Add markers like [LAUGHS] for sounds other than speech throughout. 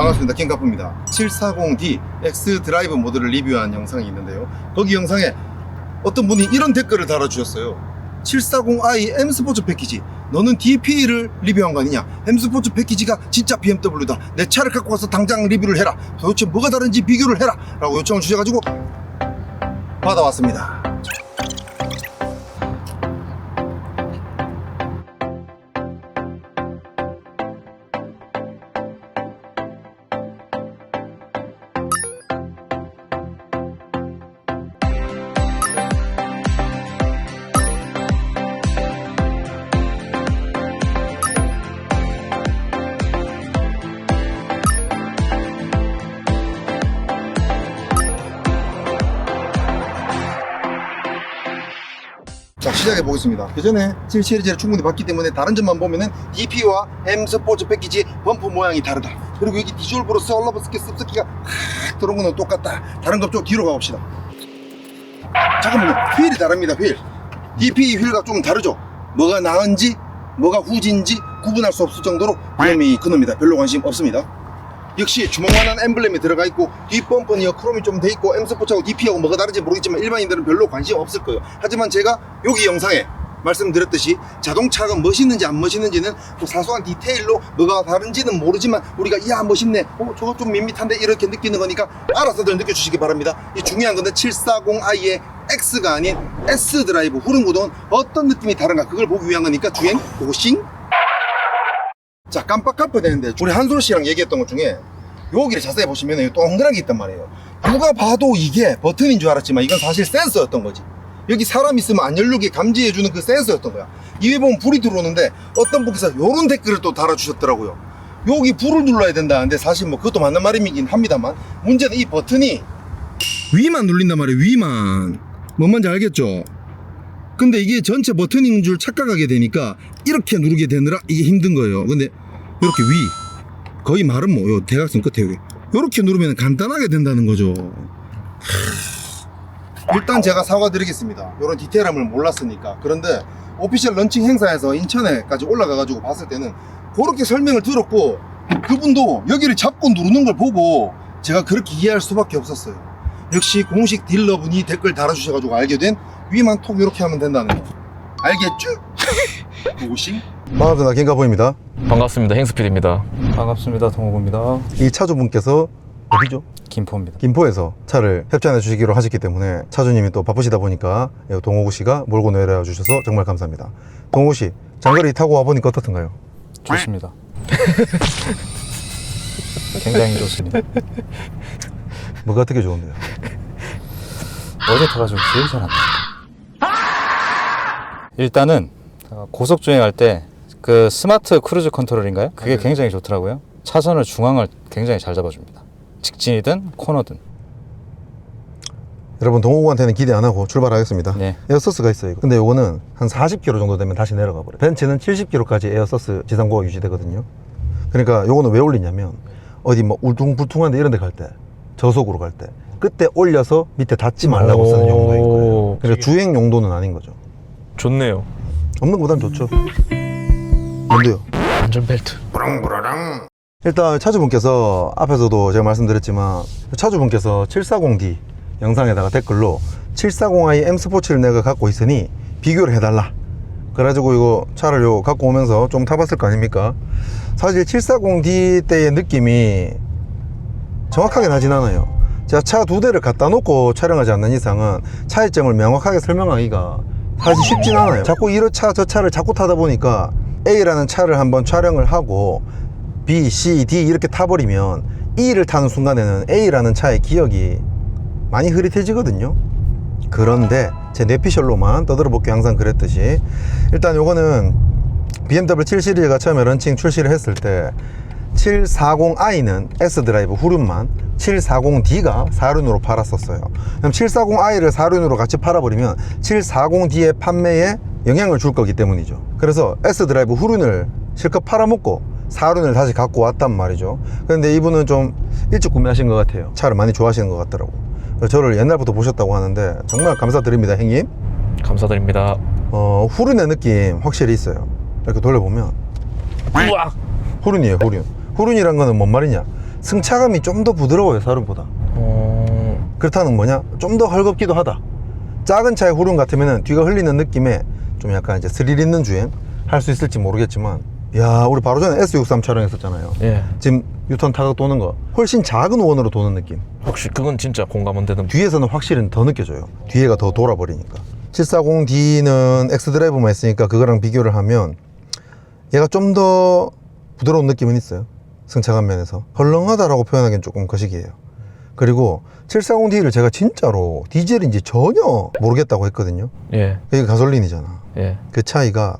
반갑습니다. 킹카프입니다. 740D X 드라이브 모드를 리뷰한 영상이 있는데요. 거기 영상에 어떤 분이 이런 댓글을 달아주셨어요. 740i M 스포츠 패키지. 너는 DP를 리뷰한 거 아니냐? M 스포츠 패키지가 진짜 BMW다. 내 차를 갖고 와서 당장 리뷰를 해라. 도대체 뭐가 다른지 비교를 해라. 라고 요청을 주셔가지고 받아왔습니다. 시작해 보겠습니다. 그 전에 7 시리즈를 충분히 봤기 때문에 다른 점만 보면은 DP와 M 스포츠 패키지 범퍼 모양이 다르다. 그리고 여기 디주얼 브로스 얼라버스키 습스키가 확 들어온 거는 똑같다. 다른 것 좀 뒤로 가봅시다. 잠깐만요. 휠이 다릅니다. 휠. DP 휠과 좀 다르죠. 뭐가 나은지 뭐가 후진지 구분할 수 없을 정도로 위험이 그놈이다. 별로 관심 없습니다. 역시 주먹만한 엠블렘이 들어가 있고 뒷범퍼는 크롬이 좀 돼 있고 M스포츠하고 DP하고 뭐가 다른지 모르겠지만 일반인들은 별로 관심 없을 거예요. 하지만 제가 여기 영상에 말씀드렸듯이 자동차가 멋있는지 안 멋있는지는 그 사소한 디테일로 뭐가 다른지는 모르지만 우리가 이야 멋있네 어 저거 좀 밋밋한데 이렇게 느끼는 거니까 알아서들 느껴주시기 바랍니다. 이 중요한 건데 740i의 X가 아닌 S 드라이브 후륜 구동은 어떤 느낌이 다른가 그걸 보기 위한 거니까 주행 고고싱 자 깜빡깜빡 되는데 우리 한솔 씨랑 얘기했던 것 중에 여기를 자세히 보시면 이 동그란 게 있단 말이에요. 누가 봐도 이게 버튼인 줄 알았지만 이건 사실 센서였던 거지. 여기 사람 있으면 안 열리게 감지해주는 그 센서였던 거야. 이에 보면 불이 들어오는데 어떤 분께서 이런 댓글을 또 달아주셨더라고요. 여기 불을 눌러야 된다는데 사실 뭐 그것도 맞는 말이긴 합니다만 문제는 이 버튼이 위만 눌린단 말이에요 위만. 뭔 말인지 알겠죠? 근데 이게 전체 버튼인 줄 착각하게 되니까 이렇게 누르게 되느라 이게 힘든 거예요. 근데 이렇게 위 거의 말은 뭐요 대각선 끝에 여기 이렇게 누르면 간단하게 된다는 거죠. 하, 일단 제가 사과드리겠습니다. 이런 디테일함을 몰랐으니까. 그런데 오피셜 런칭 행사에서 인천에까지 올라가가지고 봤을 때는 그렇게 설명을 들었고 그분도 여기를 잡고 누르는 걸 보고 제가 그렇게 이해할 수밖에 없었어요. 역시 공식 딜러분이 댓글 달아주셔가지고 알게 된 위만 톡 이렇게 하면 된다는 거. 알겠죠? [LAUGHS] 고고싱? 반갑습니다. 김가보입니다. 반갑습니다. 행스필입니다. 반갑습니다. 동호구입니다. 이 차주분께서 어디죠? 김포입니다. 김포에서 차를 협찬해 주시기로 하셨기 때문에 차주님이 또 바쁘시다 보니까 동호구 씨가 몰고 내려 주셔서 정말 감사합니다. 동호구 씨, 장거리 타고 와보니까 어떻던가요? 좋습니다. [LAUGHS] 굉장히 좋습니다. 뭐가 어떻게 좋은데요? 어제 타가지고 기억이 잘안 나. 일단은 어, 고속 주행할 때 그 스마트 크루즈 컨트롤인가요? 그게 네. 굉장히 좋더라고요. 차선을 중앙을 굉장히 잘 잡아줍니다. 직진이든 코너든. 여러분 동호구한테는 기대 안 하고 출발하겠습니다. 네. 에어서스가 있어요. 이거. 근데 요거는 한 40km 정도 되면 다시 내려가 버려요. 벤츠는 70km까지 에어서스 지상고가 유지되거든요. 그러니까 요거는 왜 올리냐면 어디 뭐 울퉁불퉁한데 이런 데 갈 때 저속으로 갈 때 그때 올려서 밑에 닿지 말라고 쓰는 용도인 거예요. 그러니까 주행 용도는 아닌 거죠. 좋네요. 없는 것보단 좋죠. 뭔데요? 안전벨트. 일단 차주분께서 앞에서도 제가 말씀드렸지만 차주분께서 740D 영상에다가 댓글로 740i M 스포츠를 내가 갖고 있으니 비교를 해달라. 그래가지고 이거 차를 요 갖고 오면서 좀 타봤을 거 아닙니까? 사실 740D 때의 느낌이 정확하게 나진 않아요. 제가 차 두 대를 갖다 놓고 촬영하지 않는 이상은 차이점을 명확하게 설명하기가 사실 쉽진 않아요. 자꾸 이런 차, 저 차를 자꾸 타다 보니까 A라는 차를 한번 촬영을 하고 B, C, D 이렇게 타버리면 E를 타는 순간에는 A라는 차의 기억이 많이 흐릿해지거든요. 그런데 제 뇌피셜로만 떠들어 볼게요. 항상 그랬듯이. 일단 요거는 BMW 7 시리즈가 처음에 런칭 출시를 했을 때 740i는 S 드라이브 후륜만 740D가 4륜으로 팔았었어요. 그럼 740i를 4륜으로 같이 팔아버리면 740D의 판매에 영향을 줄 거기 때문이죠. 그래서 S 드라이브 후륜을 실컷 팔아먹고 4륜을 다시 갖고 왔단 말이죠. 그런데 이분은 좀 일찍 구매하신 것 같아요. 차를 많이 좋아하시는 것 같더라고. 저를 옛날부터 보셨다고 하는데 정말 감사드립니다, 형님. 감사드립니다. 어, 후륜의 느낌 확실히 있어요. 이렇게 돌려보면 우와! 후륜이에요, 후륜. 후륜이란 거는 뭔 말이냐? 승차감이 좀 더 부드러워요 사륜보다 어... 그렇다는 뭐냐 좀 더 헐겁기도 하다 작은 차의 후륜 같으면 뒤가 흘리는 느낌에 좀 약간 이제 스릴 있는 주행 할 수 있을지 모르겠지만 야 우리 바로 전에 S63 촬영했었잖아요. 예. 지금 유턴 타격 도는 거 훨씬 작은 원으로 도는 느낌. 혹시 그건 진짜 공감 안 되는 뒤에서는 확실히 더 느껴져요. 뒤에가 더 돌아버리니까. 740D는 X드라이브만 있으니까 그거랑 비교를 하면 얘가 좀 더 부드러운 느낌은 있어요. 승차감 면에서. 헐렁하다라고 표현하기엔 조금 거시기해요. 그리고 740D를 제가 진짜로 디젤인지 전혀 모르겠다고 했거든요. 예. 이게 가솔린이잖아 예. 그 차이가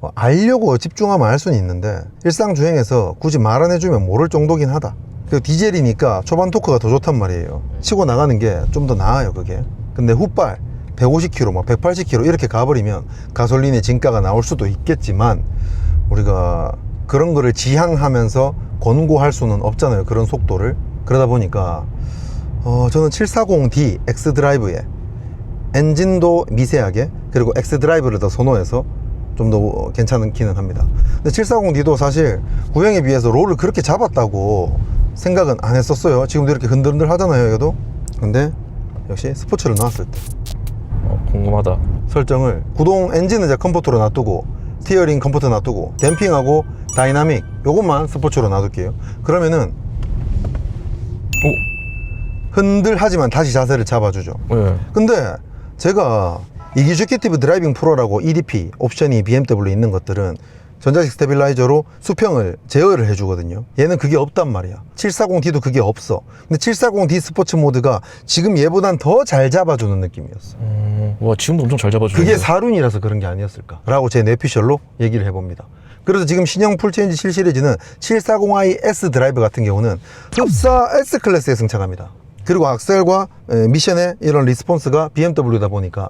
어, 알려고 집중하면 알 수는 있는데 일상 주행에서 굳이 말 안 해주면 모를 정도긴 하다. 그 디젤이니까 초반 토크가 더 좋단 말이에요. 치고 나가는 게 좀 더 나아요, 그게. 근데 훗발 150km, 막 180km 이렇게 가버리면 가솔린의 진가가 나올 수도 있겠지만 우리가 그런 거를 지향하면서 권고할 수는 없잖아요, 그런 속도를. 그러다 보니까 어, 저는 740D X 드라이브에 엔진도 미세하게 그리고 X 드라이브를 더 선호해서 좀 더 괜찮기는 합니다. 근데 740D도 사실 구형에 비해서 롤을 그렇게 잡았다고 생각은 안 했었어요. 지금도 이렇게 흔들흔들 하잖아요, 얘도. 근데 역시 스포츠를 나왔을 때 어, 궁금하다. 설정을 구동 엔진은 이제 컴포트로 놔두고 스티어링 컴포트 놔두고 댐핑하고 다이나믹 요것만 스포츠로 놔둘게요. 그러면은 오. 흔들 하지만 다시 자세를 잡아주죠. 예. 근데 제가 이기주키티브 드라이빙 프로라고 EDP 옵션이 BMW에 있는 것들은 전자식 스테빌라이저로 수평을 제어를 해주거든요. 얘는 그게 없단 말이야. 740D도 그게 없어. 근데 740D 스포츠 모드가 지금 얘보단 더 잘 잡아주는 느낌이었어. 음, 와 지금도 엄청 잘 잡아주네. 그게 사륜이라서 그런 게 아니었을까? 라고 제 뇌피셜로 얘기를 해봅니다. 그래서 지금 신형 풀체인지 7 시리즈는 740i S 드라이브 같은 경우는 흡사 S 클래스의 승차감이다. 그리고 악셀과 에, 미션의 이런 리스폰스가 BMW다 보니까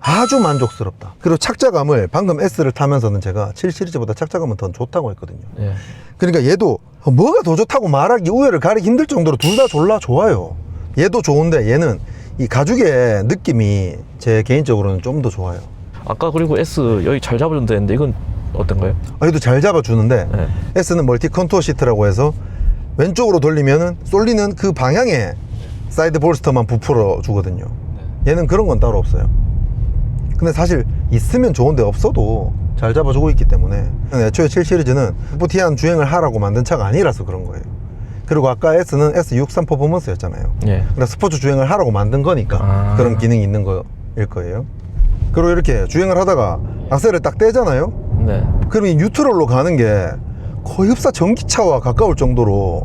아주 만족스럽다. 그리고 착자감을 방금 S를 타면서는 제가 7 시리즈보다 착자감은 더 좋다고 했거든요. 예. 그러니까 얘도 뭐가 더 좋다고 말하기 우열을 가리기 힘들 정도로 둘 다 졸라 좋아요. 얘도 좋은데 얘는 이 가죽의 느낌이 제 개인적으로는 좀 더 좋아요. 아까 그리고 S 여기 잘 잡아준다 했는데 이건 어떤가요? 아, 얘도 잘 잡아주는데 네. S는 멀티 컨투어 시트라고 해서 왼쪽으로 돌리면은 쏠리는 그 방향에 사이드 볼스터만 부풀어 주거든요. 얘는 그런 건 따로 없어요. 근데 사실 있으면 좋은데 없어도 잘 잡아주고 있기 때문에 애초에 7 시리즈는 스포티한 주행을 하라고 만든 차가 아니라서 그런 거예요. 그리고 아까 S는 S63 퍼포먼스였잖아요. 예. 그러니까 스포츠 주행을 하라고 만든 거니까 아. 그런 기능이 있는 거일 거예요. 그리고 이렇게 주행을 하다가 악셀을 딱 떼잖아요. 네. 그럼 이 뉴트럴로 가는 게 거의 흡사 전기차와 가까울 정도로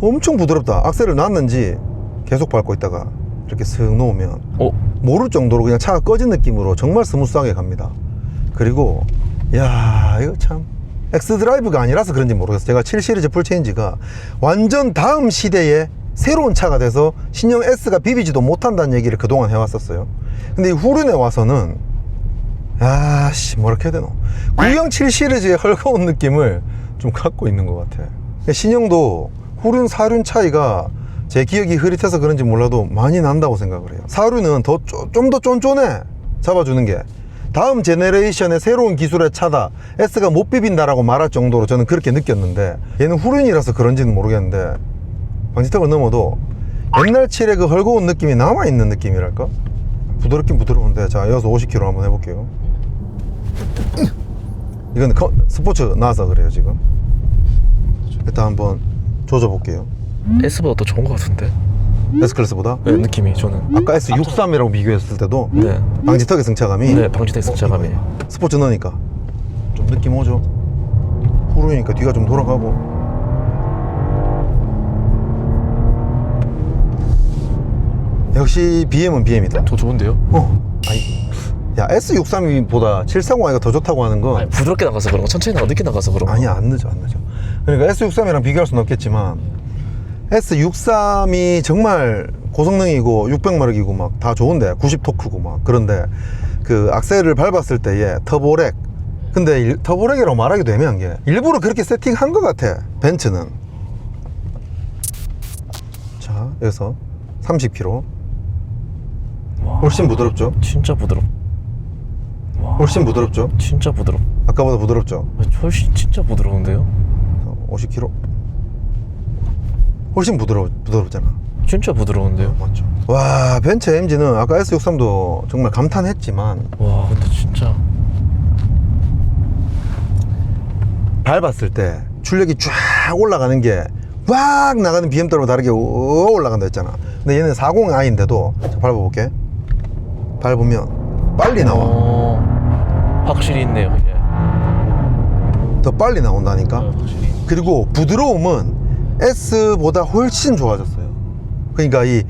엄청 부드럽다. 악셀을 놨는지 계속 밟고 있다가 이렇게 슥 놓으면 어? 모를 정도로 그냥 차가 꺼진 느낌으로 정말 스무스하게 갑니다. 그리고 야 이거 참 X 드라이브가 아니라서 그런지 모르겠어요. 제가 7 시리즈 풀체인지가 완전 다음 시대의 새로운 차가 돼서 신형 S가 비비지도 못한다는 얘기를 그동안 해왔었어요. 근데 이 후륜에 와서는 야씨 뭐라 해야 되노 구형 7 시리즈의 헐거운 느낌을 좀 갖고 있는 것 같아 신형도 후륜 사륜 차이가 제 기억이 흐릿해서 그런지 몰라도 많이 난다고 생각을 해요. 사륜은 더 좀 더 쫀쫀해 잡아주는 게. 다음 제네레이션의 새로운 기술의 차다. S가 못 비빈다라고 말할 정도로 저는 그렇게 느꼈는데 얘는 후륜이라서 그런지는 모르겠는데 방지턱을 넘어도 옛날 칠의 그 헐거운 느낌이 남아있는 느낌이랄까? 부드럽긴 부드러운데 자 이어서 50km 한번 해볼게요. 이건 커- 스포츠 나와서 그래요 지금. 일단 한번 조져볼게요 S보다 더 좋은 것 같은데. S클래스보다 네, 느낌이 저는. 아까 S63이라고 비교했을 때도 네. 방지턱의 승차감이 네, 방지턱 승차감이. 스포츠 넣으니까 좀 느낌 오죠 후루니까 뒤가 좀 돌아가고 역시 BM은 BM이다 더 좋은데요? 어 아니 야 S63보다 730i가 더 좋다고 하는 건 아니, 부드럽게 나가서 그런 거, 천천히 나가 늦게 나가서 그런 거. 아니야 안 늦어 안 늦어 그러니까 S63이랑 비교할 수는 없겠지만 S63이 정말 고성능이고 600마력이고 막 다 좋은데 90 토크고 막 그런데 그 악셀을 밟았을 때의 터보렉. 근데 일- 터보렉이라고 말하기도 애매한 게 일부러 그렇게 세팅한 것 같아 벤츠는. 자 여기서 30km 훨씬 부드럽죠? 진짜 부드럽. 훨씬 부드럽죠? 진짜 부드럽. 아까보다 부드럽죠? 훨씬 진짜 부드러운데요? 50km 훨씬 부드러 부드럽잖아. 진짜 부드러운데요? 맞죠. 와 벤츠 MG는 아까 S63도 정말 감탄했지만 와 근데 진짜 밟았을 때 출력이 쫙 올라가는 게 왁 나가는 BMW와 다르게 오 올라간다 했잖아. 근데 얘는 40i인데도 자, 밟아볼게. 밟으면 빨리 나와. 어, 확실히 있네요 그게 더 빨리 나온다니까. 어, 확실히 그리고 부드러움은 S보다 훨씬 좋아졌어요. 그러니까 이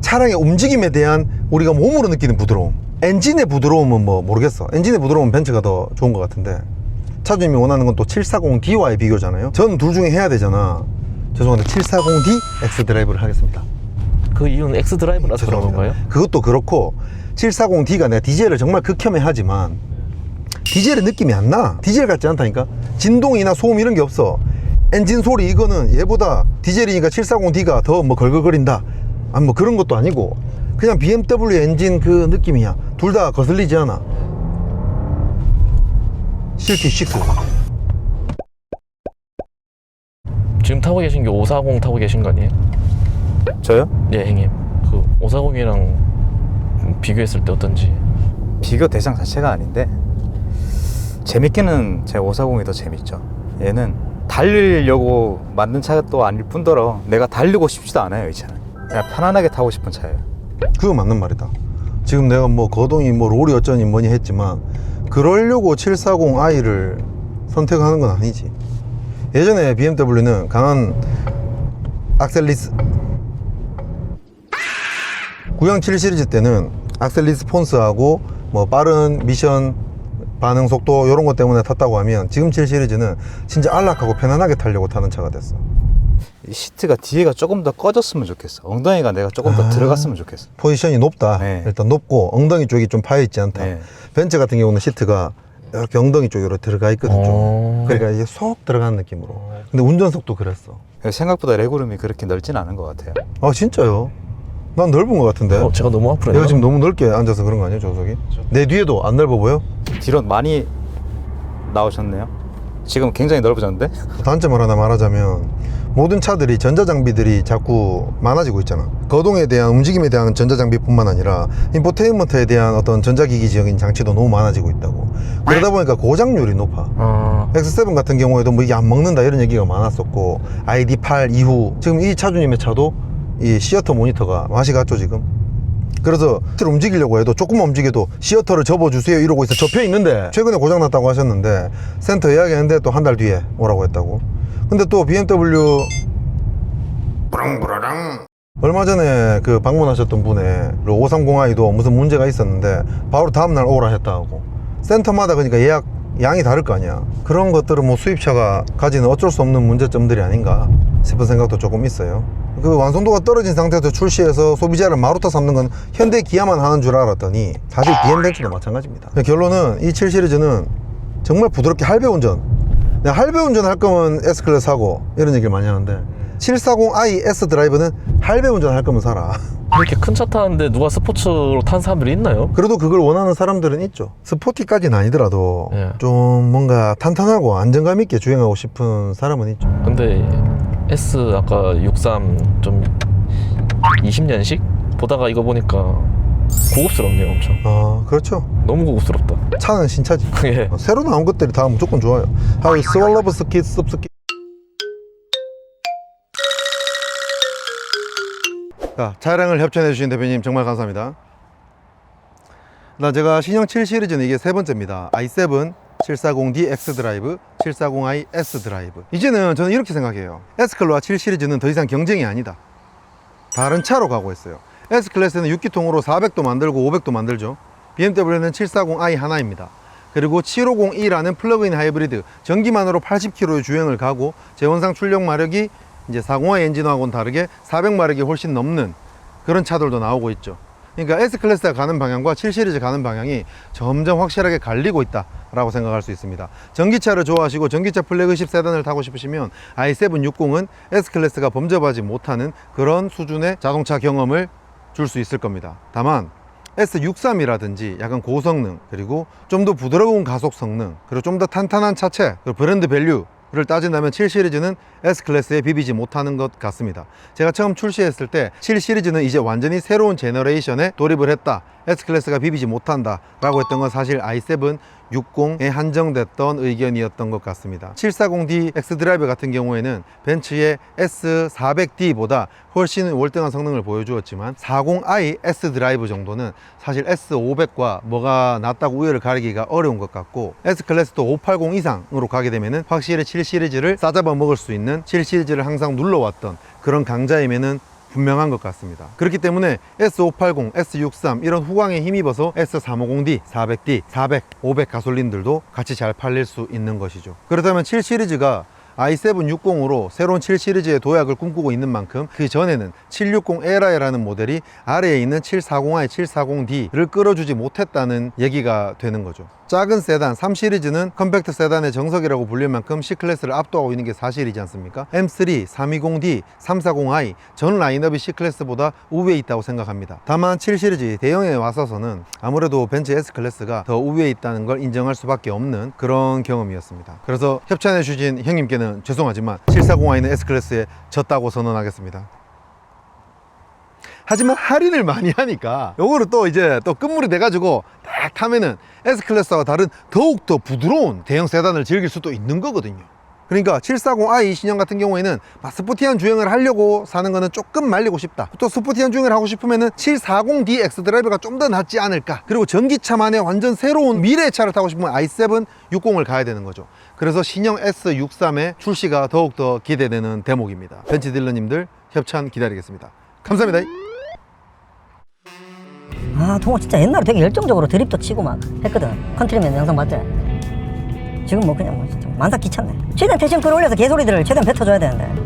차량의 움직임에 대한 우리가 몸으로 느끼는 부드러움. 엔진의 부드러움은 뭐 모르겠어. 엔진의 부드러움은 벤츠가 더 좋은 것 같은데. 차주님이 원하는 건 또 740D와의 비교잖아요. 저는 둘 중에 해야 되잖아. 죄송한데 740D X 드라이브를 하겠습니다. 그 이유는 X 드라이브라서 그런 건가요? 그것도 그렇고 740D가 내가 디젤을 정말 극혐해 하지만 디젤의 느낌이 안 나. 디젤 같지 않다니까. 진동이나 소음 이런 게 없어. 엔진 소리 이거는 얘보다 디젤이니까 740D가 더 뭐 걸걸거린다. 아니 뭐 그런 것도 아니고 그냥 BMW 엔진 그 느낌이야. 둘 다 거슬리지 않아. 실키 6. 지금 타고 계신 게 540 타고 계신 거 아니에요? 저요? 예 형님 그 540이랑 비교했을 때 어떤지 비교 대상 자체가 아닌데 재밌기는 제 540이 더 재밌죠. 얘는 달리려고 만든 또 아닐 뿐더러 내가 달리고 싶지도 않아요 이 차는. 그냥 편안하게 타고 싶은 차예요. 그거 맞는 말이다. 지금 내가 뭐 거동이 뭐 롤이 어쩌니 뭐니 했지만 그러려고 740i를 선택하는 건 아니지. 예전에 BMW는 강한 악셀 리스 구형 7 시리즈 때는 악셀 리스 폰스하고 뭐 빠른 미션 반응 속도 이런 것 때문에 탔다고 하면 지금 7 시리즈는 진짜 안락하고 편안하게 타려고 타는 차가 됐어. 이 시트가 뒤에가 조금 더 꺼졌으면 좋겠어. 엉덩이가 내가 조금 더 아. 들어갔으면 좋겠어. 포지션이 높다. 네. 일단 높고 엉덩이 쪽이 좀 파여 있지 않다. 네. 벤츠 같은 경우는 시트가 이렇게 엉덩이 쪽으로 들어가 있거든. 좀. 어. 그러니까 이게 속 들어가는 느낌으로. 근데 운전석도 그랬어. 생각보다 레그룸이 그렇게 넓진 않은 것 같아요. 아 진짜요? 난 넓은 것 같은데. 어, 제가 너무 앞으로 내가 했나? 지금 너무 넓게 앉아서 그런 거 아니에요, 조석이? 내 뒤에도 안 넓어 보여? 뒤로 많이 나오셨네요. 지금 굉장히 넓어졌는데? [LAUGHS] 단점을 하나 말하자면 모든 차들이 전자장비들이 자꾸 많아지고 있잖아. 거동에 대한 움직임에 대한 전자장비뿐만 아니라 인포테인먼트에 대한 어떤 전자기기적인 장치도 너무 많아지고 있다고. 그러다 보니까 고장률이 높아. 아, X7 같은 경우에도 뭐 이게 안 먹는다 이런 얘기가 많았었고 ID8 이후 지금 이 차주님의 차도 이 시어터 모니터가 맛이 갔죠 지금? 그래서 를 움직이려고 해도 조금만 움직여도 시어터를 접어주세요 이러고 있어. 접혀 있는데 최근에 고장 났다고 하셨는데 센터 예약했는데 또 한 달 뒤에 오라고 했다고. 근데 또 BMW 부랑부라랑 얼마 전에 그 방문하셨던 분의 530i도 무슨 문제가 있었는데 바로 다음날 오라 했다고. 센터마다 그러니까 예약 양이 다를 거 아니야. 그런 것들은 뭐 수입차가 가지는 어쩔 수 없는 문제점들이 아닌가 싶은 생각도 조금 있어요 그 완성도가 떨어진 상태에서 출시해서 소비자를 마루타 삼는 건 현대 기아만 하는 줄 알았더니 사실 BM 벤츠도 마찬가지입니다 결론은 이 7 시리즈는 정말 부드럽게 할배 운전 할배 운전 할 거면 S클래스 하고 이런 얘기를 많이 하는데 740i S 드라이브는 할배 운전 할 거면 사라 [LAUGHS] 이렇게 큰 차 타는데 누가 스포츠로 탄 사람들이 있나요? 그래도 그걸 원하는 사람들은 있죠. 스포티까지는 아니더라도 예. 좀 뭔가 탄탄하고 안정감 있게 주행하고 싶은 사람은 있죠. 근데 S 아까 63 좀 20년식 보다가 이거 보니까 고급스럽네요 엄청 아, 그렇죠. 너무 고급스럽다 차는 신차지. [LAUGHS] 예. 어, 새로 나온 것들이 다 무조건 좋아요. 하이 스왈러브 스키 습스키. 자, 차량을 협찬해 주신 대표님 정말 감사합니다. 나 제가 신형 7 시리즈는 이게 세 번째입니다. i7 740D X 드라이브, 740i S 드라이브. 이제는 저는 이렇게 생각해요. S 클로와 7 시리즈는 더 이상 경쟁이 아니다. 다른 차로 가고 있어요. S 클래스는 6기통으로 400도 만들고 500도 만들죠. BMW는 740i 하나입니다. 그리고 750e라는 플러그인 하이브리드 전기만으로 80km의 주행을 가고 제원상 출력 마력이 이제 40i 엔진하고는 다르게 400마력이 훨씬 넘는 그런 차들도 나오고 있죠. 그러니까 S 클래스가 가는 방향과 7 시리즈 가는 방향이 점점 확실하게 갈리고 있다라고 생각할 수 있습니다. 전기차를 좋아하시고 전기차 플래그십 세단을 타고 싶으시면 i760은 S 클래스가 범접하지 못하는 그런 수준의 자동차 경험을 줄 수 있을 겁니다. 다만 S63이라든지 약간 고성능 그리고 좀 더 부드러운 가속 성능 그리고 좀 더 탄탄한 차체 그리고 브랜드 밸류 를 따진다면 7 시리즈는 S 클래스에 비비지 못하는 것 같습니다. 제가 처음 출시했을 때 7 시리즈는 이제 완전히 새로운 제너레이션에 돌입을 했다. S 클래스가 비비지 못한다. 라고 했던 건 사실 i7 60에 한정됐던 의견이었던 것 같습니다. 740D X 드라이브 같은 경우에는 벤츠의 S400D보다 훨씬 월등한 성능을 보여주었지만 40i S 드라이브 정도는 사실 S500과 뭐가 낫다고 우열을 가리기가 어려운 것 같고 S 클래스도 580 이상으로 가게 되면은 확실히 7 시리즈를 싸잡아 먹을 수 있는 7 시리즈를 항상 눌러왔던 그런 강자임에는 분명한 것 같습니다. 그렇기 때문에 S580, S63 이런 후광에 힘입어서 S350D, 400D, 400, 500 가솔린들도 같이 잘 팔릴 수 있는 것이죠. 그렇다면 7 시리즈가 i7 60으로 새로운 7 시리즈의 도약을 꿈꾸고 있는 만큼 그 전에는 760 에라이라는 모델이 아래에 있는 740i, 740D를 끌어주지 못했다는 얘기가 되는 거죠. 작은 세단 3 시리즈는 컴팩트 세단의 정석이라고 불릴 만큼 C클래스를 압도하고 있는 게 사실이지 않습니까? M3, 320D, 340i 전 라인업이 C클래스보다 우위에 있다고 생각합니다. 다만 7 시리즈 대형에 와서서는 아무래도 벤츠 S클래스가 더 우위에 있다는 걸 인정할 수밖에 없는 그런 경험이었습니다. 그래서 협찬해 주신 형님께는 죄송하지만 740i는 S클래스에 졌다고 선언하겠습니다. 하지만 할인을 많이 하니까 요거를 또 이제 또 끝물이 돼가지고 딱 타면은 S클래스와 다른 더욱더 부드러운 대형 세단을 즐길 수도 있는 거거든요. 그러니까 740i 신형 같은 경우에는 막 스포티한 주행을 하려고 사는 거는 조금 말리고 싶다. 또 스포티한 주행을 하고 싶으면은 740D X 드라이브가 좀 더 낫지 않을까? 그리고 전기차만의 완전 새로운 미래의 차를 타고 싶으면 i7 60을 가야 되는 거죠. 그래서 신형 S63의 출시가 더욱더 기대되는 대목입니다. 벤츠 딜러님들 협찬 기다리겠습니다. 감사합니다 아 동호 진짜 옛날에 되게 열정적으로 드립도 치고 막 했거든. 컨트리맨 영상 봤지? 지금 뭐 그냥 뭐 진짜 만삭 귀찮네. 최대한 텐션 끌어올려서 개소리들을 최대한 뱉어줘야 되는데